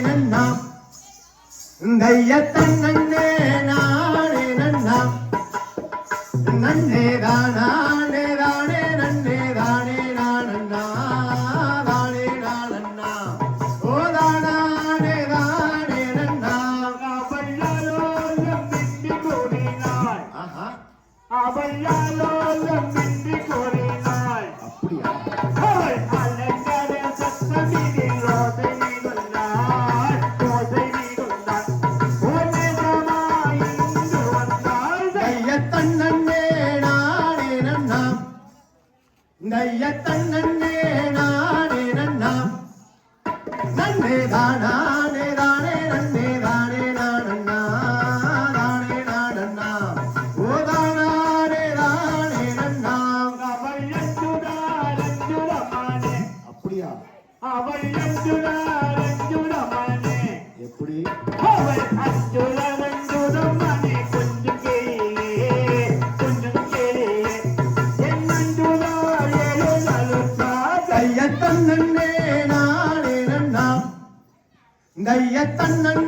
நன்னா தைய தன்னே நானே நன்னா நன்னே தானா. கைய தன்னன் yet another.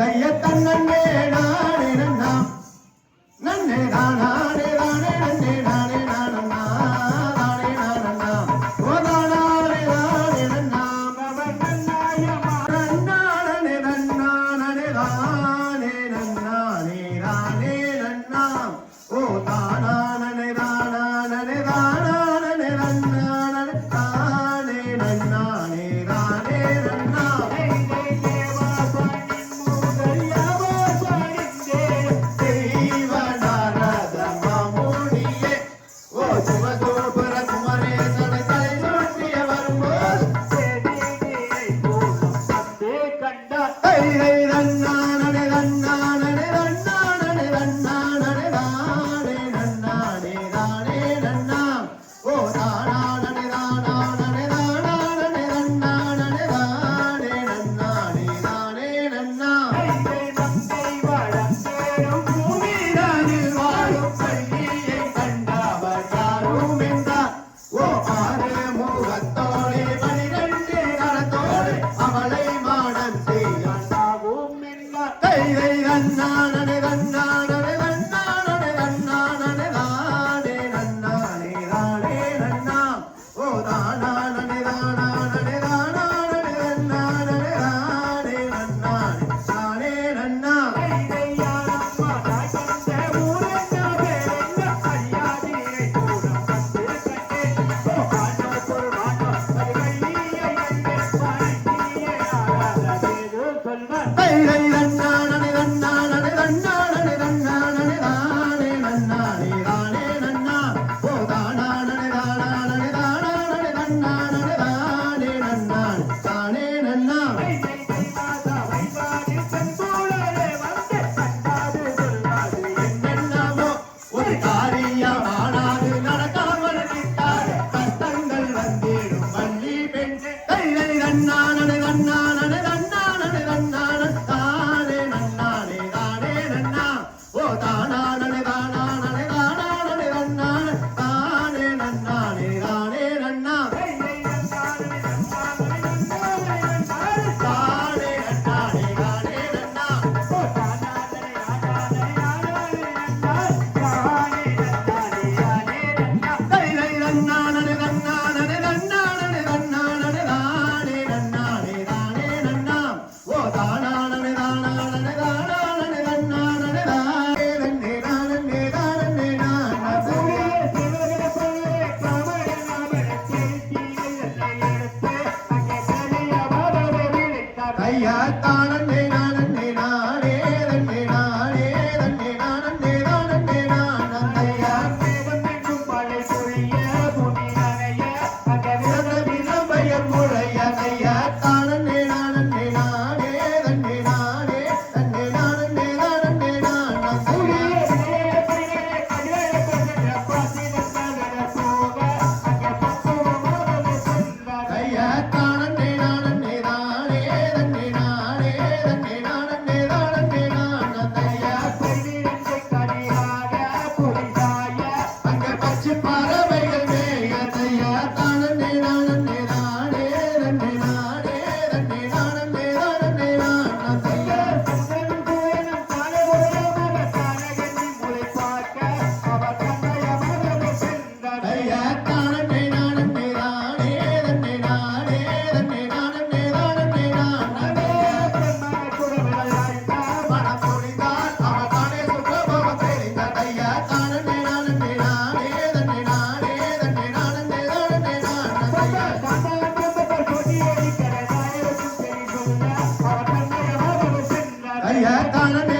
தைய தன்னே நானே நன்னா. நன்னே நானே para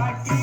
ஆட்டி